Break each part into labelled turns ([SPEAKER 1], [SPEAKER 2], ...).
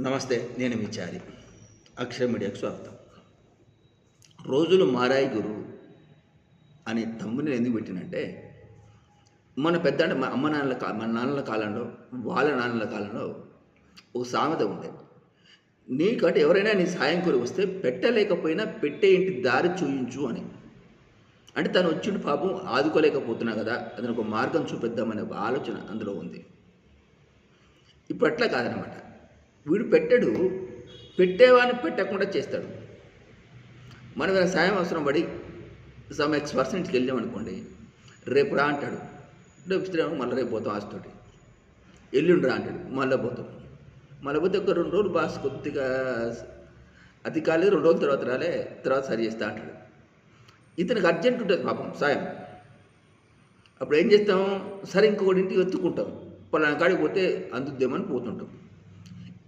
[SPEAKER 1] నమస్తే నేను విచారి చారి. అక్షర మీడియాకు స్వాగతం. రోజులు మారాయి గురు అనే తమ్ముని ఎందుకు పెట్టినంటే మన పెద్ద అంటే మా అమ్మ నాన్నల మన నాన్నల కాలంలో వాళ్ళ నాన్నల కాలంలో ఒక సామెత ఉండేది నీకంటే ఎవరైనా నీ సాయం కోరి వస్తే పెట్టలేకపోయినా పెట్టే ఇంటి దారి చూయించు అని. అంటే తను వచ్చిండు పాపం ఆదుకోలేకపోతున్నా కదా అతను ఒక మార్గం చూపిద్దామనే ఒక ఆలోచన అందులో ఉంది. ఇప్పుడు అట్లా కాదనమాట. వీడు పెట్టడు పెట్టేవాడిని పెట్టకుండా చేస్తాడు. మనం ఏదైనా సాయం అవసరం పడి సమ్ ఎక్స్ పర్సెంట్కి వెళ్ళామనుకోండి రేపు రా అంటాడు. రేపు ఇస్తున్నాము మళ్ళీ రేపు పోతాం ఆస్తోటి ఎల్లుండి రా అంటాడు మళ్ళీ పోతాం. మళ్ళీ పోతే ఒక రెండు రోజులు బాస్ కొద్దిగా అతి కాలేదు రెండు రోజుల తర్వాత రాలే తర్వాత సరి చేస్తా అంటాడు. ఇతనికి అర్జెంట్ ఉంటుంది పాపం సాయం. అప్పుడు ఏం చేస్తాం? సరే ఇంకొకటి ఇంటికి వెతుక్కుంటాం. పలానా కాడికి పోతే అందుద్దేమని పోతుంటాం.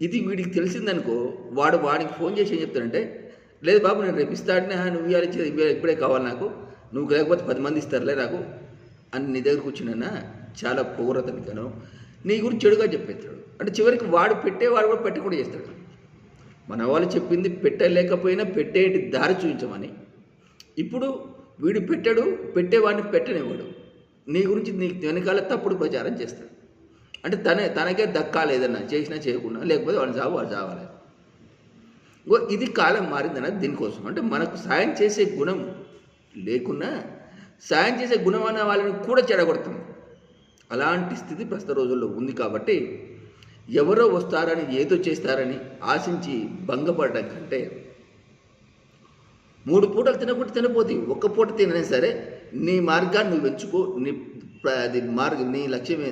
[SPEAKER 1] ఇది వీడికి తెలిసిందనుకో వాడు వాడికి ఫోన్ చేసి ఏం చెప్తాడంటే లేదు బాబు నేను రేపు ఇస్తాడనే నువ్వు ఇవ్వాలి ఇచ్చేది ఇప్పుడే కావాలి నాకు. నువ్వు లేకపోతే పది మంది ఇస్తారులే నాకు. అని నీ దగ్గర కూర్చున్నా చాలా పొగరతనికను నీ గురించి చెడుగా చెప్పేస్తాడు. అంటే చివరికి వాడు పెట్టేవాడు కూడా పెట్టకుండా చేస్తాడు. మన వాళ్ళు చెప్పింది పెట్టలేకపోయినా పెట్టేటి దారి చూపించమని. ఇప్పుడు వీడు పెట్టాడు పెట్టేవాడిని పెట్టనివ్వడు. నీ గురించి నీ వెనకాల తప్పుడు ప్రచారం చేస్తాడు. అంటే తనే తనకే దక్కాలి ఏదన్నా చేసినా చేయకుండా లేకపోతే వాడు చావు వాడు చావాలి ఓ ఇది కాలం మారిందన్నది దీనికోసం. అంటే మనకు సాయం చేసే గుణం లేకున్నా సాయం చేసే గుణం అన్న వాళ్ళని కూడా చెడగొడుతుంది అలాంటి స్థితి ప్రస్తుత రోజుల్లో ఉంది కాబట్టి ఎవరో వస్తారని ఏదో చేస్తారని ఆశించి భంగపడడం కంటే మూడు పూటలు తినకుండా తినపోతే ఒక్క పూట తిననే సరే నీ మార్గాన్ని నువ్వు ఎంచుకో నీ అది మార్గం నీ లక్ష్యమే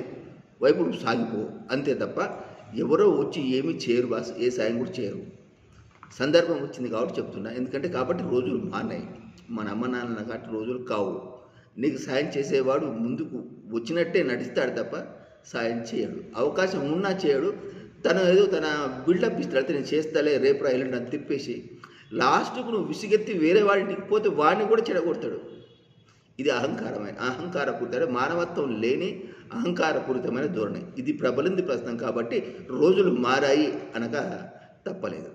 [SPEAKER 1] వైపు నువ్వు సాగిపో అంతే తప్ప ఎవరో వచ్చి ఏమీ చేయరు బాస్ ఏ సాయం కూడా చేయరు. సందర్భం వచ్చింది కాబట్టి చెప్తున్నా. ఎందుకంటే కాబట్టి రోజులు మానాయి మన అమ్మ నాన్నల కాబట్టి రోజులు కావు. నీకు సాయం చేసేవాడు ముందుకు వచ్చినట్టే నటిస్తాడు తప్ప సాయం చేయడు. అవకాశం ఉన్నా చేయడు. తను ఏదో తన బిల్డప్ ఇస్తాడు. అయితే నేను చేస్తాలే రేపు రా ఎల్లుండి అని తిప్పేసి లాస్ట్కు నువ్వు విసిగెత్తి వేరే వాడింటికి పోతే వాడిని కూడా చెడగొడతాడు. ఇది అహంకారమైన అహంకారపూరిత మానవత్వం లేని అహంకారపూరితమైన ధోరణి. ఇది ప్రబలింది ప్రస్తుతం కాబట్టి రోజులు మారాయి అనగా తప్పలేదు.